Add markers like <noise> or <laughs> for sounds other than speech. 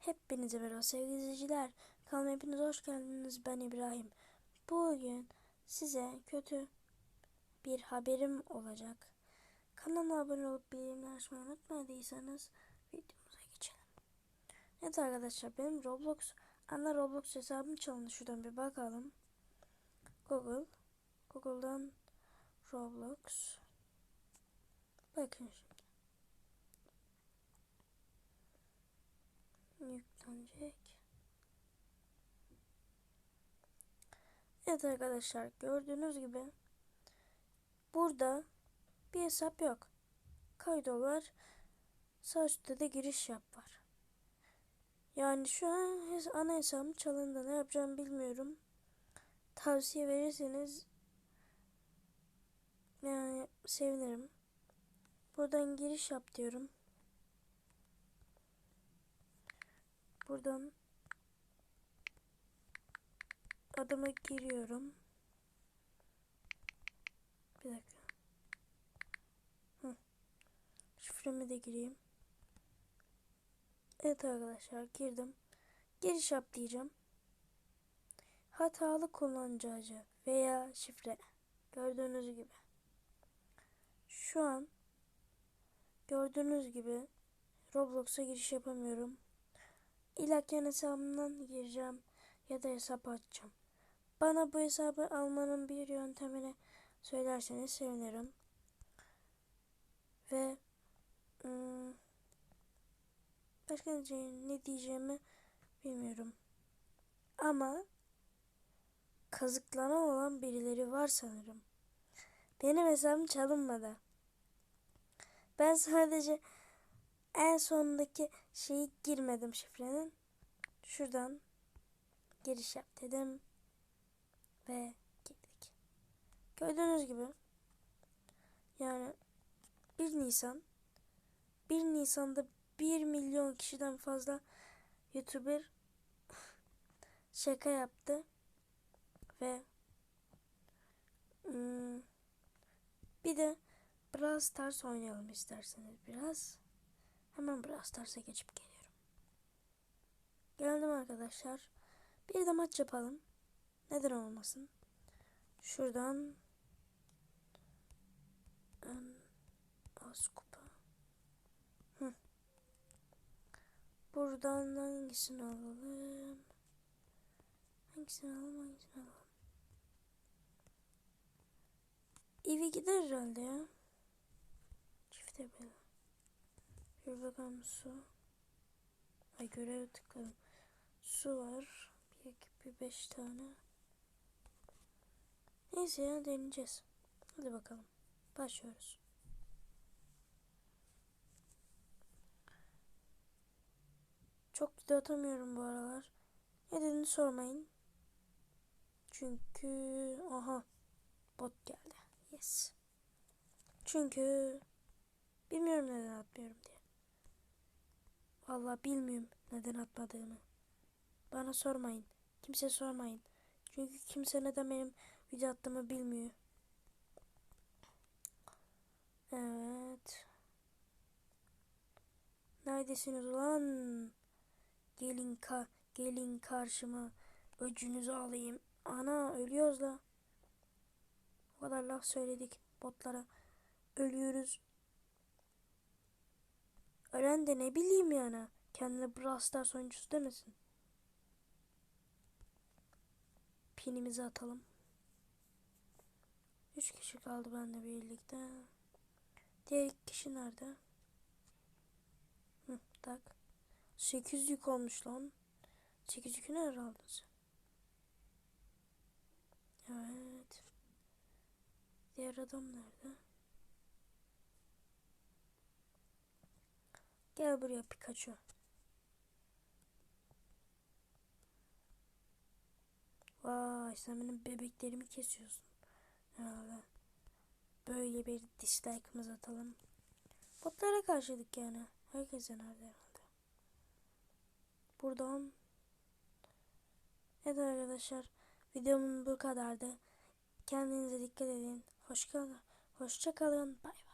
Hepinize merhaba sevgili izleyiciler. Kanalıma hepiniz hoş geldiniz. Ben İbrahim. Bugün size kötü bir haberim olacak. Kanalıma abone olup bildirimleri açmayı unutmadıysanız videomuza geçelim. Evet arkadaşlar benim Roblox ana Roblox hesabım çalındı. Şuradan bir bakalım. Google. Google'dan Roblox. Bakın şimdi. Yüklenecek. Evet arkadaşlar gördüğünüz gibi burada bir hesap yok. Kaydolar sağ üstte de giriş yap var. Yani şu an ana hesabım çalındı. Ne yapacağımı bilmiyorum. Tavsiye verirseniz yani sevinirim. Buradan giriş yap diyorum. Buradan adıma giriyorum. Bir dakika. Şifremi de gireyim. Evet arkadaşlar girdim. Giriş yap diyeceğim. Hatalı kullanıcı veya şifre. Gördüğünüz gibi. Şu an gördüğünüz gibi Roblox'a giriş yapamıyorum. İlaken hesabımdan gireceğim ya da hesap açacağım. Bana bu hesabı almanın bir yöntemini söylerseniz sevinirim. Ve ım, başka ne diyeceğimi bilmiyorum. Ama kazıklanan olan birileri var sanırım. Benim hesabım çalınmadı. Ben sadece en sondaki şeyi girmedim şifrenin. Şuradan giriş yap dedim. Ve girdik. Gördüğünüz gibi yani 1 Nisan 1 Nisan'da 1 milyon kişiden fazla YouTuber <laughs> şaka yaptı ve hmm, bir de Brawl Stars oynayalım isterseniz biraz. Hemen Brawl Stars'a geçip geliyorum. Geldim arkadaşlar. Bir de maç yapalım. Neden olmasın? Şuradan en az kupa. Hı. Buradan hangisini alalım? Hangisini alalım? Hangisini alalım? Evi gider herhalde ya. Çifte böyle. Bir bakalım su. Ay görev tıkladım. Su var. Bir, iki, bir beş tane. Neyse ya deneyeceğiz. Hadi bakalım. Başlıyoruz. Çok video atamıyorum bu aralar. Nedenini sormayın. Çünkü aha bot geldi. Yes. Çünkü bilmiyorum neden atmıyorum diye. Vallahi bilmiyorum neden atmadığımı. Bana sormayın. Kimse sormayın. Çünkü kimse neden benim video attığımı bilmiyor. Evet. Neredesiniz ulan? Gelin ka gelin karşıma. Öcünüzü alayım. Ana ölüyoruz la. O kadar laf söyledik botlara. Ölüyoruz. Ölen de ne bileyim yani. Kendine Brawl Stars oyuncusu demesin. Pinimizi atalım. Üç kişi kaldı benimle birlikte. Diğer iki kişi nerede? Hı, tak. Sekiz yük olmuş lan. Sekiz yükü nerede aldın sen? Evet. Diğer adam nerede? Gel buraya Pikachu. Vay sen benim bebeklerimi kesiyorsun. Herhalde. Böyle bir dislike'ımız atalım. Botlara karşıdık yani. Herkes yenerdi herhalde. Buradan Evet arkadaşlar videomun bu kadardı. Kendinize dikkat edin. Hoş kalın. Hoşça kalın. Bay bay.